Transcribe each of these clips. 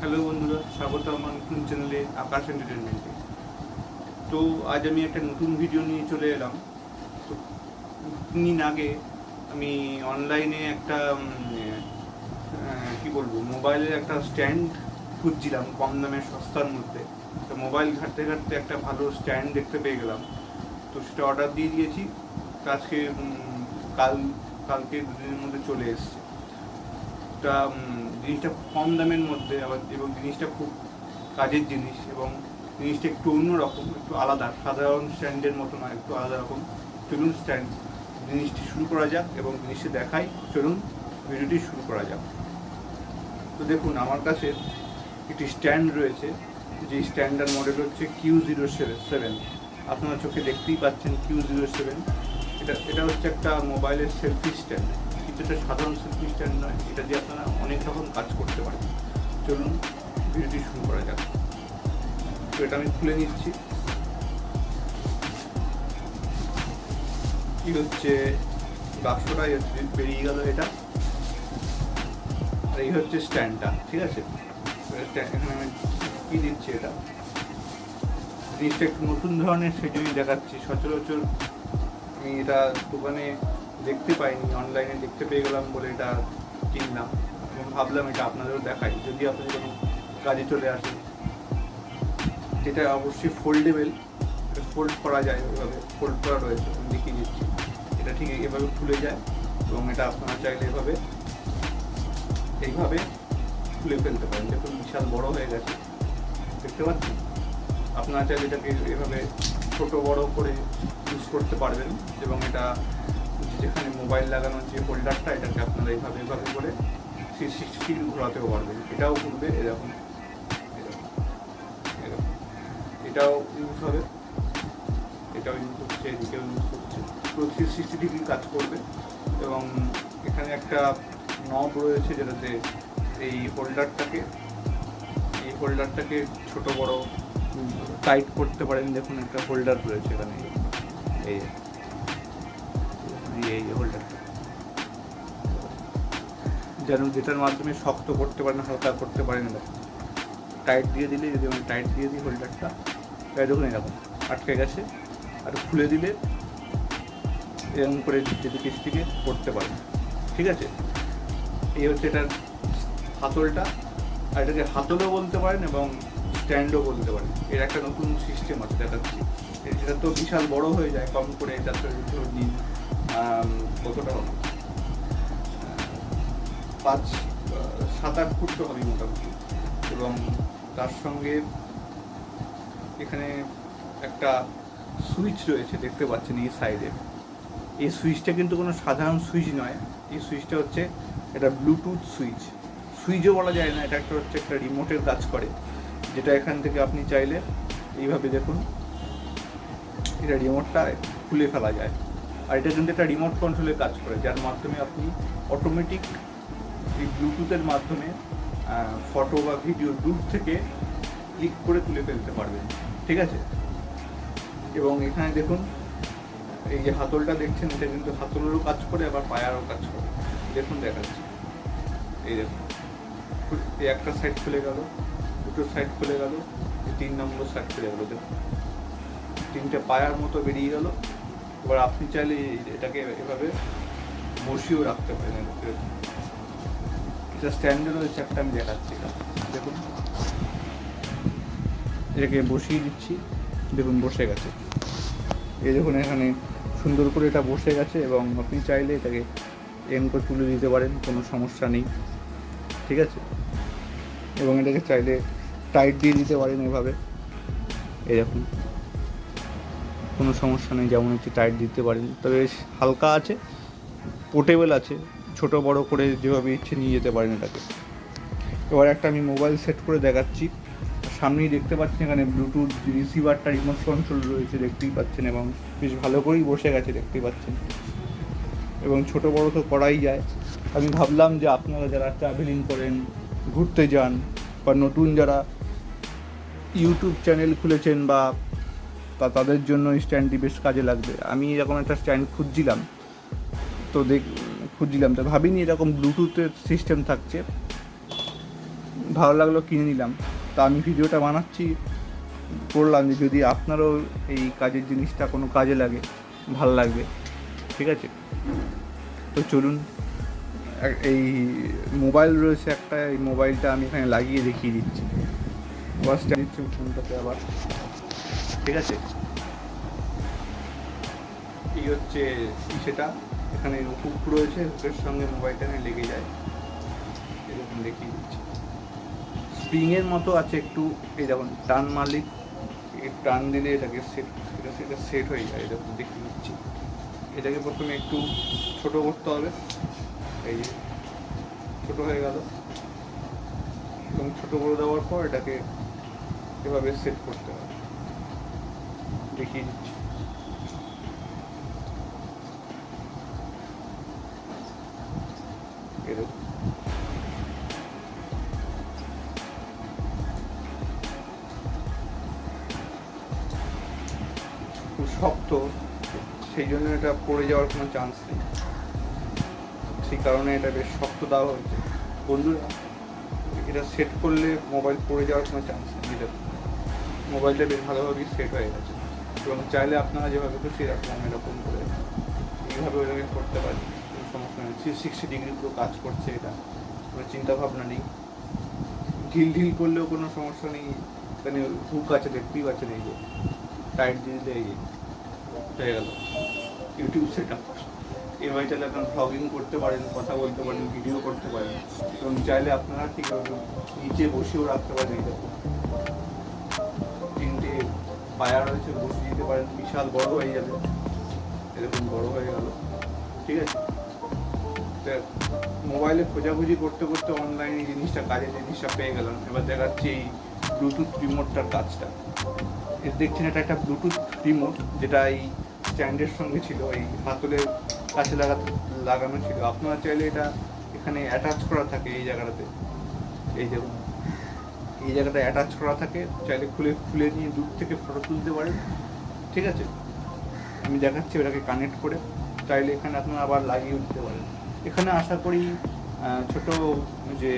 Hello বন্ধুরা স্বাগত আমার নতুন চ্যানেলে আকাশ এন্টারটেনমেন্টে তো আজ আমি একটা নতুন ভিডিও নিয়ে চলে এলাম। তো দিন আগে আমি অনলাইনে একটা কি বলব মোবাইলের একটা স্ট্যান্ড খুঁজছিলাম কম দামে সস্তার মধ্যে। তো মোবাইল ঘাটতে ঘাটতে একটা ভালো স্ট্যান্ড দেখতে পেয়ে গেলাম। তো সেটা অর্ডার দিয়ে দিয়েছি। তো আজকে কাল কালকে দুদিনের মধ্যে চলে এসছে। উম, জিনিসটা কম দামের মধ্যে আবার এবং জিনিসটা খুব কাজের জিনিস এবং জিনিসটা একটু অন্যরকম একটু আলাদা, সাধারণ স্ট্যান্ডের মতো নয়, একটু আলাদা রকম। চলুন স্ট্যান্ড, জিনিসটি শুরু করা যাক এবং জিনিসটি দেখাই। চলুন ভিডিওটি শুরু করা যাক। তো দেখুন, আমার কাছে একটি স্ট্যান্ড রয়েছে। যে স্ট্যান্ডার মডেল হচ্ছে কিউ জিরো সেভেন আপনারা চোখে দেখতেই পাচ্ছেন কিউ জিরো সেভেন এটা এটা হচ্ছে একটা মোবাইলের সেলফি স্ট্যান্ড। এটা সাধারণ সেলফি স্ট্যান্ড নয়, এটা দিয়ে আপনারা অনেক রকম কাজ করতে পারেন। চলুন ভিডিওটি শুরু করা যাক। তো এটা আমি খুলে নিচ্ছি। কি হচ্ছে? বাক্সটা বেরিয়ে গেল এটা। আর এই হচ্ছে স্ট্যান্ডটা, ঠিক আছে? এখানে আমি কি দিচ্ছি এটা? জিনিসটা একটু নতুন ধরনের সেই জন্যই দেখাচ্ছি। সচরাচর আমি এটা দোকানে দেখতে পাইনি অনলাইনে দেখতে পেয়ে গেলাম বলে এটা কিনলাম। এবং ভাবলাম এটা আপনাদেরও দেখাই, যদি আপনাদের কোনো কাজে চলে আসেন এটা অবশ্যই ফোল্ডেবল ফোল্ড করা যায়, ওইভাবে ফোল্ড করা রয়েছে, আমি দেখিয়ে দিচ্ছি। এটা ঠিক এভাবে খুলে যায় এবং এটা আপনারা চাইলে এভাবে, এইভাবে খুলে ফেলতে পারেন। দেখুন, বিশাল বড় হয়ে গেছে। দেখতে পাচ্ছেন? আপনারা চাইলে এটাকে এভাবে ছোট বড় করে ইউজ করতে পারবেন এবং এটা যেখানে মোবাইল লাগানোর যে হোল্ডারটা এটাকে আপনারা এইভাবে এভাবে করে থ্রি সিক্সটি ঘোরাতেও পারবেন। এটাও ঘুরবে এরকম। এরকম, এরকম। এটাও ইউজ হবে। এটাও ইউজ হচ্ছে এদিকেও ইউজ হচ্ছে। পুরো থ্রি সিক্সটি ডিগ্রি কাজ করবে এবং এখানে একটা নব রয়েছে যেটাতে এই হোল্ডারটাকে এই হোল্ডারটাকে ছোট বড় টাইট করতে পারেন। দেখুন একটা হোল্ডার রয়েছে এখানে। এই যে। এই হোল্ডারটা যেন যেটার মাধ্যমে শক্ত করতে পারেন হালকা করতে পারেন এরকম টাইট দিয়ে দিলে যদি আমি টাইট দিয়ে দিই হোল্ডারটা এই দেখুন এরকম আটকে গেছে। আর খুলে দিলে এরকম করে যদি কিস্তিকে করতে পারেন। ঠিক আছে? এই হচ্ছে এটার হাতলটা। আর এটাকে হাতলও বলতে পারেন এবং স্ট্যান্ডও বলতে পারেন। এর একটা নতুন সিস্টেম আছে দেখাচ্ছি। এটা তো বিশাল বড় হয়ে যায় কম করে এটা তো আম, কতটা? পাঁচ সাত আট ফুট তো হবে মোটামুটি। এবং তার সঙ্গে এখানে একটা সুইচ রয়েছে, দেখতে পাচ্ছেন এই সাইডে। এই সুইচটা কিন্তু কোনো সাধারণ সুইচ নয়। এই সুইচটা হচ্ছে এটা ব্লুটুথ সুইচ। সুইচও বলা যায় না, এটা একটা হচ্ছে একটা রিমোটের কাজ করে। যেটা এখান থেকে আপনি চাইলে এইভাবে দেখুন, এটা রিমোটটা খুলে ফেলা যায়। আর এটা কিন্তু একটা রিমোট কন্ট্রোলে কাজ করে, যার মাধ্যমে আপনি অটোমেটিক এই ব্লুটুথের মাধ্যমে ফটো বা ভিডিও দূর থেকে ক্লিক করে তুলে ফেলতে পারবেন, ঠিক আছে? এবং এখানে দেখুন, এই যে হাতলটা দেখছেন, এটা কিন্তু হাতলেরও কাজ করে, আবার পায়ারও কাজ করে। দেখুন, দেখাচ্ছি। এই দেখুন, এই একটা সাইড খুলে গেল, দুটো সাইড খুলে গেল তিন নম্বর সাইড খুলে গেল, দেখুন। তিনটে পায়ার মতো বেরিয়ে গেল। এবার আপনি চাইলে এটাকে এভাবে বসিয়েও রাখতে পারেন এটা স্ট্যান্ডে রয়েছে একটা, আমি দেখাচ্ছি দেখুন। এটাকে বসিয়ে দিচ্ছি। দেখুন, বসে গেছে। এই দেখুন, এখানে সুন্দর করে এটা বসে গেছে এবং আপনি চাইলে এটাকে এম করে তুলে দিতে পারেন, কোনো সমস্যা নেই। ঠিক আছে? এবং এটাকে চাইলে টাইট দিয়ে দিতে পারেন এভাবে। দেখুন। কোনো সমস্যা নেই, যেমন হচ্ছে টাইট দিতে পারেন। তবে হালকা আছে পোর্টেবল আছে, ছোট বড় করে যেভাবে ইচ্ছে নিয়ে যেতে পারেন এটাকে। এবার একটা আমি মোবাইল সেট করে দেখাচ্ছি। সামনেই দেখতে পাচ্ছেন এখানে ব্লুটুথ রিসিভারটা রিমোট কন্ট্রোল রয়েছে, দেখতেই পাচ্ছেন, এবং বেশ ভালো করেই বসে গেছে, দেখতেই পাচ্ছেন। এবং ছোট বড় তো করাই যায়। আমি ভাবলাম যে আপনারা যারা ট্রাভেলিং করেন, ঘুরতে যান, বা নতুন যারা ইউটিউব চ্যানেল খুলেছেন বা তা তাদের জন্য স্ট্যান্ডটি বেশ কাজে লাগবে। আমি এরকম একটা স্ট্যান্ড খুঁজছিলাম। তো দেখ, খুঁজছিলাম। তো ভাবিনি এরকম ব্লুটুথের সিস্টেম থাকছে। ভালো লাগল, কিনে নিলাম। তা আমি ভিডিওটা বানাচ্ছি। করলাম যে যদি আপনারও এই কাজের জিনিসটা কোনো কাজে লাগে, ভালো লাগবে। ঠিক আছে? তো চলুন। এই মোবাইল রয়েছে একটা, এই মোবাইলটা আমি এখানে লাগিয়ে দেখিয়ে দিচ্ছি। ওয়াচটা দিচ্ছি ফোনটাতে আবার। ঠিক আছে? এই হচ্ছে সেটা। এখানে হুক রয়েছে হুকের সঙ্গে মোবাইলটা লেগে যায়। এরকম দেখিয়ে দিচ্ছি। স্প্রিংয়ের মতো আছে একটু, এই দেখুন, টান মারলে টান দিলে এটাকে সেট এটা সেটা সেট হয়ে যায়, এরকম দেখিয়ে দিচ্ছি। এটাকে প্রথমে একটু ছোট করতে হবে। এই যে, ছোট হয়ে গেল। এবং ছোটো করে দেওয়ার পর এটাকে এভাবে সেট করতে হবে। দেখিয়ে দিচ্ছি। খুব শক্ত, সেই জন্য এটা পড়ে যাওয়ার কোনো চান্স নেই। সেই কারণে এটা বেশ শক্ত দেওয়া হয়েছে। বন্ধুরা, এটা সেট করলে মোবাইল পড়ে যাওয়ার কোনো চান্স নেই। মোবাইলটা বেশ ভালোভাবেই সেট হয়ে গেছে। এবং চাইলে আপনারা যেভাবে খুশি এরকম এরকম করে। এইভাবে ওইভাবে করতে পারেন কোনো সমস্যা নেই। থ্রি সিক্সটি ডিগ্রি পুরো কাজ করছে এটা, কোনো চিন্তা ভাবনা নেই। ঢিল ঢিল করলেও কোনো সমস্যা নেই। এখানে হুক আছে, দেখতেই পাচ্ছেন এই যে। টাইট দিয়ে দিলে এই যে, হয়ে গেল। ইউটিউব সেট আপ এবার চাইলে আপনারা ভ্লগিং করতে পারেন, কথা বলতে পারেন ভিডিও করতে পারেন। এবং চাইলে আপনারা ঠিক নিচে বসেও রাখতে পারেন এই পায়া রয়েছে বসে দিতে পারেন। বিশাল বড় হয়ে যাবে। এরকম বড় হয়ে গেল। ঠিক আছে? মোবাইলে খোঁজাখুঁজি করতে করতে অনলাইনে জিনিসটা, কাজের জিনিসটা পেয়ে গেলাম। এবার দেখাচ্ছি এই ব্লুটুথ রিমোটটার কাজটা। এর দেখছেন, এটা একটা ব্লুটুথ রিমোট যেটা এই স্ট্যান্ডের সঙ্গে ছিল। এই হাতলের কাছে লাগাতে লাগানো ছিল। আপনারা চাইলে এটা এখানে অ্যাটাচ করা থাকে এই জায়গাটাতে। এই দেখুন। এই জায়গাটা অ্যাটাচ করা থাকে, চাইলে খুলে খুলে নিয়ে দূর থেকে ফটো তুলতে পারেন। ঠিক আছে? আমি দেখাচ্ছি ওটাকে কানেক্ট করে। চাইলে এখানে আপনারা আবার লাগিয়ে দিতে পারেন। এখানে আশা করি ছোট যে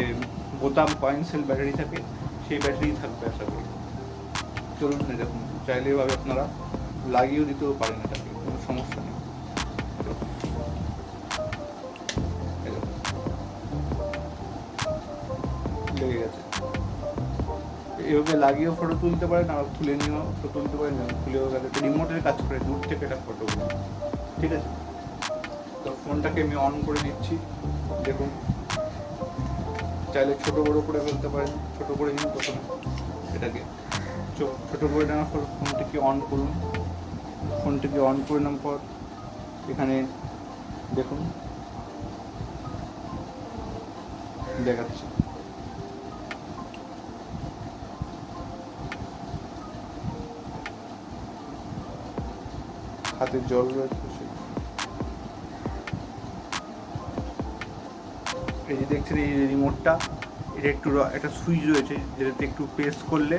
বোতাম কয়েন সেল ব্যাটারি থাকে, সেই ব্যাটারি থাকবে আশা করি। চলুন না দেখুন, চাইলে এভাবে আপনারা লাগিয়েও দিতেও পারেন এটাকে, কোনো সমস্যা নেই। এভাবে লাগিয়েও ফটো তুলতে পারেন আবার খুলে নিয়েও ফটো তুলতে পারেন এবং খুলেও গেলে রিমোটের কাজ করে, দূর থেকে এটা ফটো ঠিক আছে? তো ফোনটাকে আমি অন করে দিচ্ছি দেখুন। চাইলে ছোটো বড়ো করে ফেলতে পারেন, ছোটো করে নিন প্রথমে এটাকে। ছোটো করে নেওয়ার পর ফোনটিকে অন করুন। ফোনটিকে অন করে নেওয়ার পর এখানে দেখুন। দেখাচ্ছি। হাতে জল রয়েছে এই যে দেখছেন এই রিমোটটা এটা একটু একটা সুইচ রয়েছে যেটাতে একটু প্রেস করলে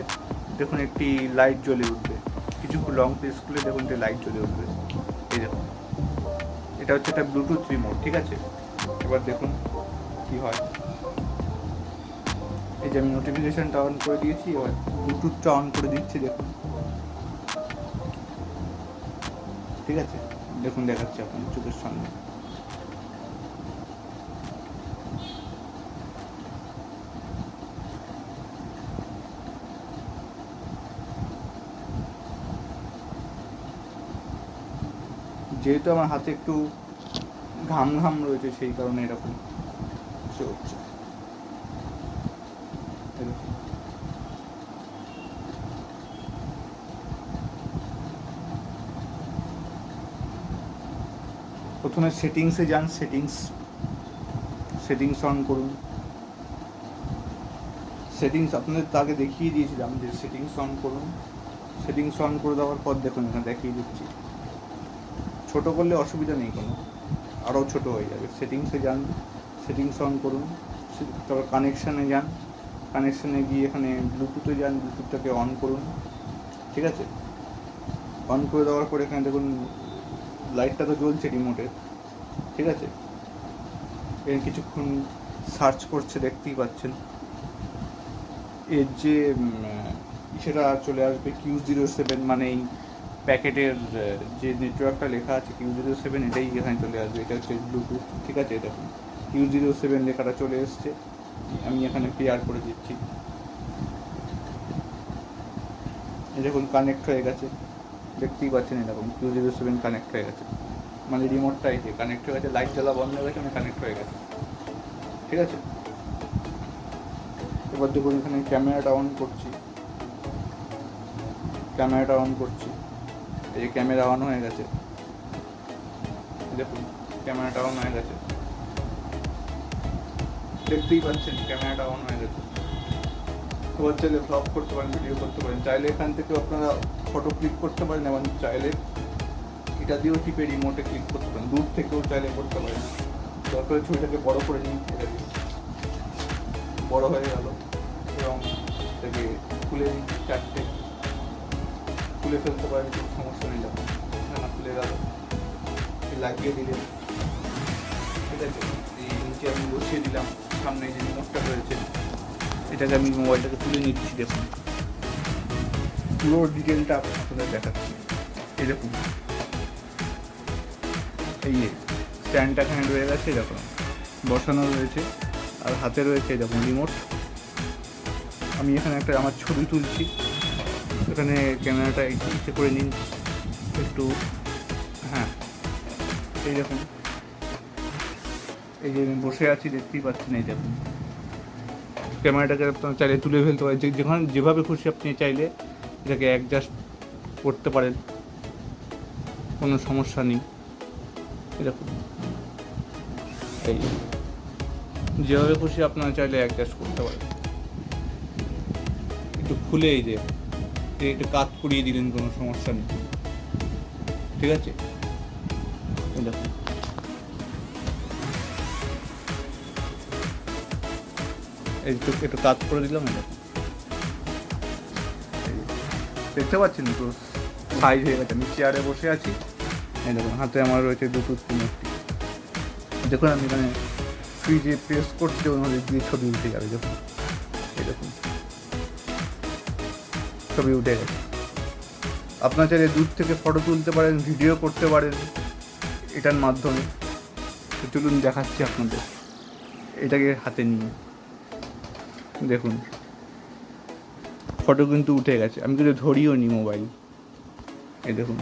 দেখুন একটি লাইট জ্বলে উঠবে। কিছু লং প্রেস করলে দেখুন একটা লাইট জ্বলে উঠবে। এই দেখুন। এটা হচ্ছে একটা ব্লুটুথ রিমোট ঠিক আছে? এবার দেখুন কি হয়। এই যে আমি নোটিফিকেশনটা অন করে দিয়েছি, এবার ব্লুটুথটা অন করে দিচ্ছি, দেখুন। ঠিক আছে? দেখুন, দেখাচ্ছি আপনার চোখের সামনে। যেহেতু আমার হাতে একটু ঘাম ঘাম রয়েছে, সেই কারণে এরকম কিছু হচ্ছে এই দেখুন। প্রথমে সেটিংসে যান সেটিংস সেটিংস অন করুন। সেটিংস আপনাদের তো আগে দেখিয়ে দিয়েছিলাম যে সেটিংস অন করুন। সেটিংস অন করে দেওয়ার পর দেখুন, এখানে দেখিয়ে দিচ্ছি। ছোট করলে অসুবিধা নেই কোনো, আরও ছোট হয়ে যাবে। সেটিংসে যান সেটিংস অন করুন। তারপর কানেকশানে যান। কানেকশানে গিয়ে এখানে ব্লুটুথে যান ব্লুটুথটাকে অন করুন। ঠিক আছে? অন করে দেওয়ার পর এখানে দেখুন লাইটটা তো জ্বলছে রিমোটের ঠিক আছে? এখানে কিছুক্ষণ সার্চ করছে, দেখতেই পাচ্ছেন। এর যে সেটা চলে আসবে কিউ জিরো সেভেন মানে এই প্যাকেটের যে নেটওয়ার্কটা লেখা আছে কিউ জিরো সেভেন এটাই এখানে চলে আসবে। এটা হচ্ছে ব্লুটুথ ঠিক আছে? দেখুন কিউ জিরো সেভেন লেখাটা চলে এসছে। আমি এখানে পেয়ার করে দিচ্ছি। দেখুন কানেক্ট হয়ে গেছে। দেখতেই পাচ্ছেন এরকম কিউ জিরো সেভেন কানেক্ট হয়ে গেছে। মানে রিমোটটা এই যে কানেক্ট হয়ে গেছে লাইট জ্বালা বন্ধ হয়ে গেছে কানেক্ট হয়ে গেছে। ঠিক আছে? এবার দেখুন এখানে ক্যামেরাটা অন করছি। ক্যামেরাটা অন করছি। এই যে ক্যামেরা অন হয়ে গেছে। দেখুন ক্যামেরাটা অন হয়ে গেছে। দেখতেই পাচ্ছেন ক্যামেরাটা অন হয়ে গেছে। এবার চাইলে ব্লগ করতে পারেন ভিডিও করতে পারেন। চাইলে এখান থেকে আপনারা ফটো ক্লিক করতে পারেন এবং চাইলে এটা দিয়েও টিপে রিমোটে ক্লিক করতে পারেন। দূর থেকেও চাইলে করতে পারেন। দরকার ছবিটাকে বড় করে নিন। এটা দিয়ে বড় হয়ে গেল। এবং এটাকে খুলে নিন চারটে। খুলে ফেলতে পারেন, কোনো সমস্যা নেই। যখন না খুলে গেল লাগিয়ে দিলেন। ঠিক আছে? এই নিচে আমি বসিয়ে দিলাম। সামনে যে রিমোটটা রয়েছে, এটাকে আমি মোবাইলটাকে তুলে নিচ্ছি, দেখুন। পুরো ডিটেলটা আপনাদের দেখাচ্ছি। এই দেখুন এই যে স্ট্যান্ডটা এখানে রয়ে গেছে দেখুন বসানো রয়েছে, আর হাতে রয়েছে দেখুন রিমোট। আমি এখানে একটা আমার ছবি তুলছি। এখানে ক্যামেরাটা ইচ্ছে করে নিন। একটু হ্যাঁ। এই দেখুন। এই যে আমি বসে আছি, দেখতেই পাচ্ছেন, এই দেখুন। ক্যামেরাটাকে আপনার চাইলে তুলে ফেলতে পারেন। যেখানে, যেভাবে খুশি আপনি চাইলে এটাকে অ্যাডজাস্ট করতে পারেন। কোনো সমস্যা নেই। এরকম। এই যেভাবে খুশি আপনারা চাইলে অ্যাডজাস্ট করতে পারেন। একটু খুলে এই যে, একটু কাত করিয়ে দিলেন, কোনো সমস্যা নেই। ঠিক আছে? একটু একটু কাজ করে দিলাম দেখতে পাচ্ছেন তো? সাইজ হয়ে গেছে। আমি চেয়ারে বসে আছি। এই দেখুন হাতে আমার রয়েছে দুটো তিনটি। দেখুন আমি এখানে ফ্রিজে প্রেস করছি, ওর মধ্যে দিয়ে ছবি উঠে যাবে, দেখুন। এই দেখুন। ছবি উঠে গেছে। আপনার চাইলে দূর থেকে ফটো তুলতে পারেন ভিডিও করতে পারেন এটার মাধ্যমে। তো চলুন দেখাচ্ছি আপনাদের। এটাকে হাতে নিয়ে। দেখুন। ফটো কিন্তু উঠে গেছে। আমি কিন্তু ধরিও নি মোবাইল এই দেখুন।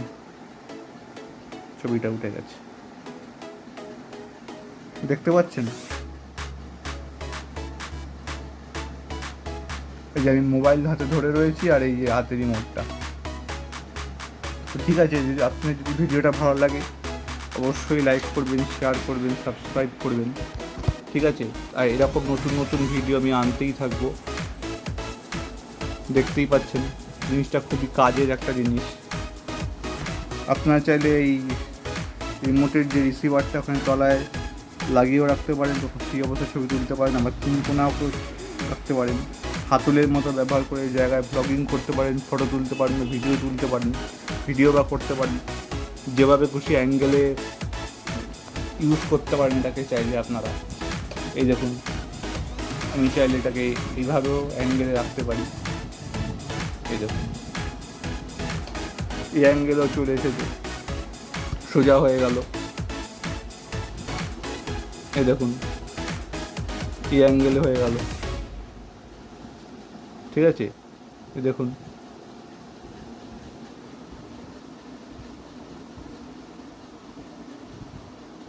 ছবিটা উঠে গেছে। দেখতে পাচ্ছেন? এই যে আমি মোবাইল হাতে ধরে রয়েছি আর এই যে হাতে রিমোটটা ঠিক আছে, যদি আপনার যদি ভিডিওটা ভালো লাগে, অবশ্যই লাইক করবেন শেয়ার করবেন সাবস্ক্রাইব করবেন। ঠিক আছে? আর এরকম নতুন নতুন ভিডিও আমি আনতেই থাকব। দেখতেই পাচ্ছেন, জিনিসটা খুবই কাজের একটা জিনিস। আপনারা চাইলে এই রিমোটের যে রিসিভারটা ওখানে তলায় লাগিয়েও রাখতে পারেন তখন সেই অবস্থায় ছবি তুলতে পারেন, আবার তিন কোনাও করে রাখতে পারেন। হাতুলের মতো ব্যবহার করে জায়গায় ব্লগিং করতে পারেন ফটো তুলতে পারেন ভিডিও তুলতে পারেন ভিডিও বা করতে পারেন। যেভাবে খুশি অ্যাঙ্গেলে ইউজ করতে পারেন এটাকে চাইলে আপনারা। এই দেখুন, আমি চাইলে এটাকে এইভাবেও অ্যাঙ্গেলে রাখতে পারি। এই দেখুন। এই অ্যাঙ্গেলও চলে এসেছে। সোজা হয়ে গেল। এই দেখুন, এই হয়ে গেল। ঠিক আছে? এই দেখুন।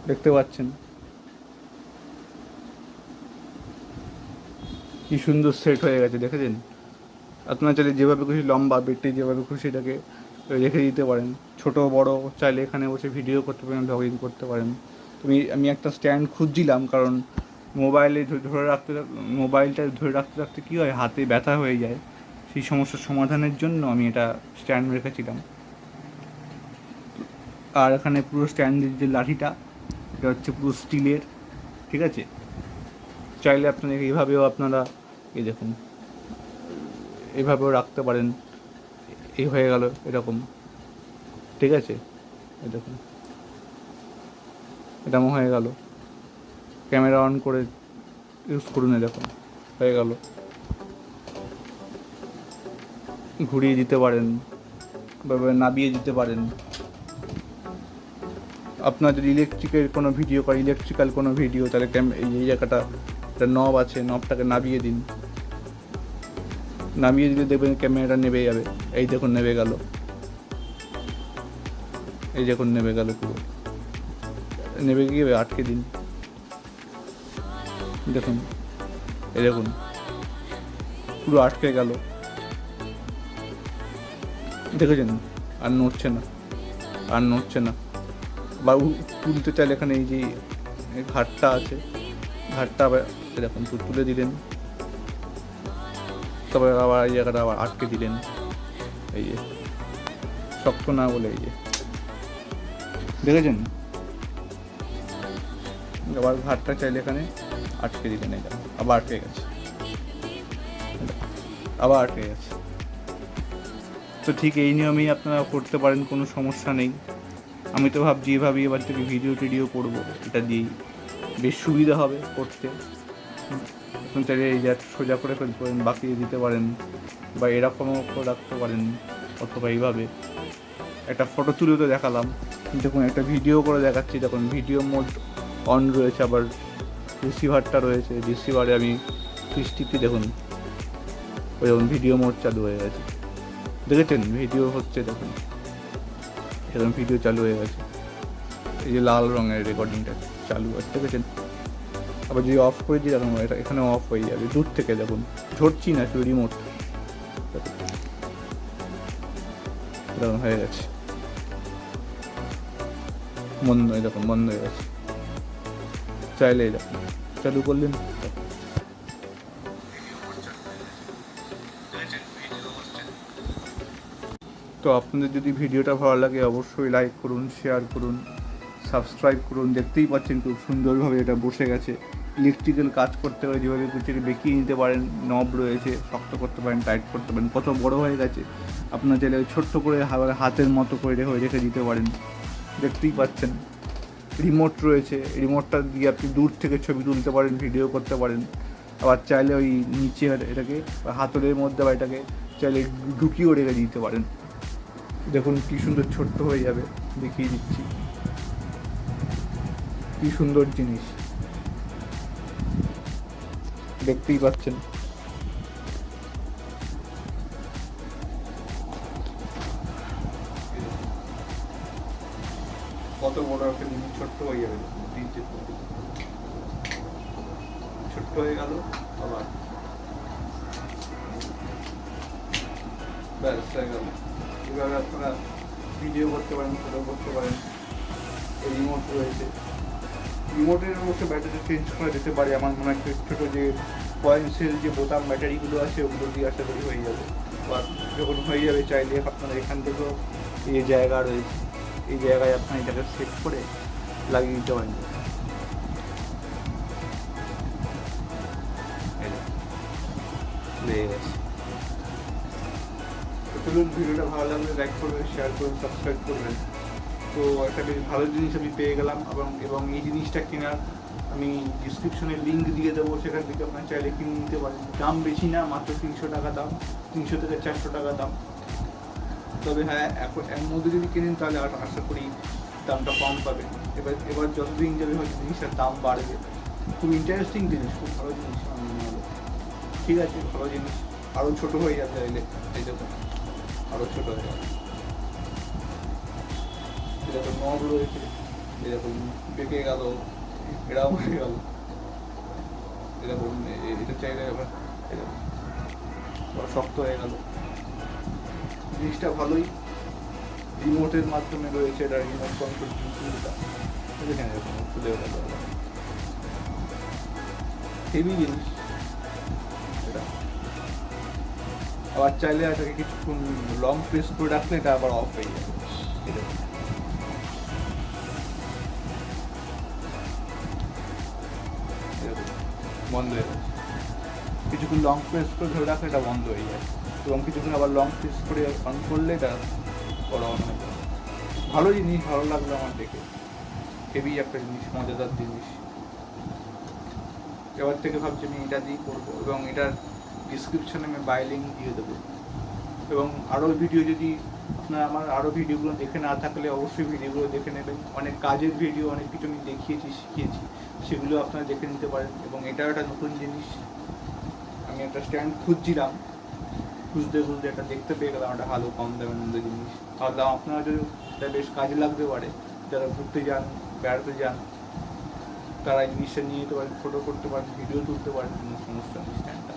দেখতে পাচ্ছেন? কি সুন্দর সেট হয়ে গেছে, দেখেছেন? আপনার চাইলে যেভাবে খুশি লম্বা বেটে যেভাবে খুশি এটাকে রেখে দিতে পারেন। ছোট, বড় চাইলে এখানে বসে ভিডিও করতে পারেন ব্লগিং করতে পারেন। তুমি, আমি একটা স্ট্যান্ড খুঁজছিলাম কারণ মোবাইলে ধরে রাখতে মোবাইলটা ধরে রাখতে রাখতে কী হয়? হাতে ব্যথা হয়ে যায়। সেই সমস্যার সমাধানের জন্য আমি এটা স্ট্যান্ড রেখেছিলাম। আর এখানে পুরো স্ট্যান্ডের যে লাঠিটা, এটা হচ্ছে পুরো স্টিলের ঠিক আছে? চাইলে আপনারা এইভাবেও আপনারা, এই দেখুন, এভাবেও রাখতে পারেন। এই হয়ে গেল এরকম। ঠিক আছে? দেখুন। এরকম হয়ে গেল। ক্যামেরা অন করে ইউজ করুন দেখুন। হয়ে গেল। ঘুরিয়ে দিতে পারেন বা নাবিয়ে দিতে পারেন। আপনার যদি ইলেকট্রিকের কোনো ভিডিও করে ইলেকট্রিক্যাল কোনো ভিডিও তাহলে এই জায়গাটা, একটা নব আছে নবটাকে নাবিয়ে দিন। নামিয়ে দিলে দেখবেন ক্যামেরাটা নেবে যাবে। এই দেখুন নেবে গেল। এই দেখুন নেবে গেল পুরো। নেবে গিয়ে আটকে দিন। দেখুন। এই দেখুন। পুরো আটকে গেল। দেখেছেন? আর নড়ছে না। আর নড়ছে না। বা তুলতে চাইলে এখানে এই যে ঘাটটা আছে। ঘাটটা আবার এরকম তুলে দিলেন। তবে আবার এই জায়গাটা আবার আটকে দিলেন। এই যে, শক্ত না বলে এই যে। দেখেছেন? আবার ঘাটটা চাইলে এখানে আটকে দিলেন এটা। আবার আটকে গেছে। আবার আটকে গেছে। তো ঠিক এই নিয়মেই আপনারা করতে পারেন, কোনো সমস্যা নেই। আমি তো ভাবছি এভাবেই এবার থেকে ভিডিও টিডিও করব। এটা দিয়েই বেশ সুবিধা হবে করতে। চাইলে এই যে সোজা করে ফেলতে পারেন বাঁকিয়ে দিতে পারেন, বা এরকমও রাখতে পারেন অথবা এইভাবে। একটা ফটো তুলেও তো দেখালাম। দেখুন, একটা ভিডিও করে দেখাচ্ছি। দেখুন ভিডিও মোড অন রয়েছে, আবার রিসিভারটা রয়েছে। রিসিভারে আমি সৃষ্টিতে দেখুন ওই যেমন ভিডিও মোড চালু হয়ে গেছে। দেখেছেন? ভিডিও হচ্ছে দেখুন, এরকম ভিডিও চালু হয়ে গেছে। এই যে লাল রঙের রেকর্ডিংটা চালু আছে দেখেছেন? আবার যদি অফ করে দিই দেখুন এটা এখানে অফ হয়ে যাবে। দূর থেকে দেখুন ঝরছি না শুধু রিমোট দেখুন হয়ে গেছে। বন্ধ দেখুন, বন্ধ হয়ে গেছে। চাইলে দেখুন, চালু করলেন। তো আপনাদের যদি ভিডিওটা ভালো লাগে, অবশ্যই লাইক করুন শেয়ার করুন সাবস্ক্রাইব করুন। দেখতেই পাচ্ছেন খুব সুন্দরভাবে এটা বসে গেছে। ইলেকট্রিক্যাল কাজ করতে পারে, যেভাবে কুচিকে বেঁকিয়ে নিতে পারেন নব রয়েছে, শক্ত করতে পারেন টাইট করতে পারেন কত বড় হয়ে গেছে। আপনার চাইলে ছোট্ট করে হাতের মতো করে রেখে রেখে দিতে পারেন। দেখতেই পাচ্ছেন। রিমোট রয়েছে। রিমোটটা দিয়ে আপনি দূর থেকে ছবি তুলতে পারেন ভিডিও করতে পারেন। আবার চাইলে ওই নিচে এটাকে হাতলের মধ্যে বা এটাকে চাইলে ঢুকিয়েও রেখে দিতে পারেন। দেখুন কি সুন্দর ছোট্ট হয়ে যাবে, দেখিয়ে দিচ্ছি। কি সুন্দর জিনিস। দেখতেই পাচ্ছেন। কত ছোট্ট হয়ে যাবে ছোট্ট। হয়ে গেল, আবার। হয়ে এভাবে আপনারা ভিডিও করতে পারেন, ফটো করতে পারেন। এই রিমোট রয়েছে। রিমোটের অবশ্য ব্যাটারি চেঞ্জ করা যেতে পারে, আমার মনে হয় ছোটো যে পয়েন্টসের যে বোতাম ব্যাটারিগুলো আছে, ওগুলো দিয়ে আশা করি হয়ে যাবে। বা যখন হয়ে যাবে, চাইলে আপনারা এখান থেকেও এই জায়গা রয়েছে, এই জায়গায় আপনার এটাকে সেট করে লাগিয়ে দিতে পারেন। চলুন, ভিডিওটা ভালো লাগলে লাইক করবেন শেয়ার করবেন সাবস্ক্রাইব করবেন। তো একটা বেশ ভালো জিনিস আমি পেয়ে গেলাম এবং এবং এই জিনিসটা কেনার আমি ডিসক্রিপশনে লিঙ্ক দিয়ে দেবো সেখান থেকে আপনার চাইলে কিনে নিতে পারেন। দাম বেশি না, মাত্র তিনশো টাকা দাম, তিনশো থেকে চারশো টাকা দাম। তবে হ্যাঁ এখন এর মধ্যে যদি কিনেন তাহলে আর আশা করি দামটা কম পাবেন। এবার এবার যতদিন যাবে হয়তো জিনিসটার দাম বাড়বে। খুব ইন্টারেস্টিং জিনিস, খুব ভালো জিনিস ঠিক আছে, ভালো জিনিস। আরও ছোটো হয়ে যাবে চাইলে এই দেখুন। আরও ছোটো হয়ে যাবে। এরকম নব রয়েছে এরকম বেঁকে গেল, এরাও হয়ে গেল। এরকম এটা চাইলে আবার শক্ত হয়ে গেল। জিনিসটা ভালোই। রিমোটের মাধ্যমে রয়েছে এটা, রিমোট কন্ট্রোল জিনিসটা। দেখেন এরকম খুলে গেল হেভি জিনিস। এটা। আবার চাইলে এটাকে কিছুক্ষণ লং প্রেস করে রাখলে এটা আবার অফ হয়ে যাবে এরকম। বন্ধ হয়ে যাবে কিছুক্ষণ লং প্রেস করে ধরে রাখলে এটা বন্ধ হয়ে যায়। এবং কিছুক্ষণ আবার লং প্রেস করে অন করলে এটা বড় অন হয়ে যাবে ভালো জিনিস, ভালো লাগল আমার দেখে। হেভি একটা জিনিস, মজাদার জিনিস। এবার থেকে ভাবছি আমি এটা দিয়েই করব এবং এটার ডিসক্রিপশনে আমি বাই লিঙ্ক দিয়ে দেবো। এবং আরও ভিডিও যদি আপনারা আমার আরও ভিডিওগুলো দেখে না থাকলে অবশ্যই ভিডিওগুলো দেখে নেবেন। অনেক কাজের ভিডিও, অনেক কিছু আমি দেখিয়েছি, শিখিয়েছি। সেগুলো আপনারা দেখে নিতে পারেন এবং এটাও একটা নতুন জিনিস। আমি একটা স্ট্যান্ড খুঁজছিলাম। খুঁজতে খুঁজতে একটা দেখতে পেয়ে গেলাম, একটা ভালো, কম দামের মধ্যে জিনিস। ভাবলাম আপনারা যদি এটা বেশ কাজে লাগতে পারে, যারা ঘুরতে যান, বেড়াতে যান, তারা জিনিসটা নিয়ে যেতে পারেন ফটো করতে পারেন ভিডিও তুলতে পারেন, কোনো সমস্যা নেই স্ট্যান্ডটা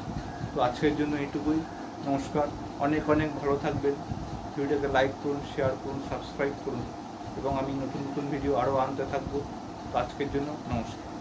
তো আজকের জন্য এইটুকুই। নমস্কার। অনেক অনেক ভালো থাকবেন। ভিডিওটাকে লাইক করুন শেয়ার করুন সাবস্ক্রাইব করুন। এবং আমি নতুন নতুন ভিডিও আরও আনতে থাকব। আজকের জন্য নমস্কার।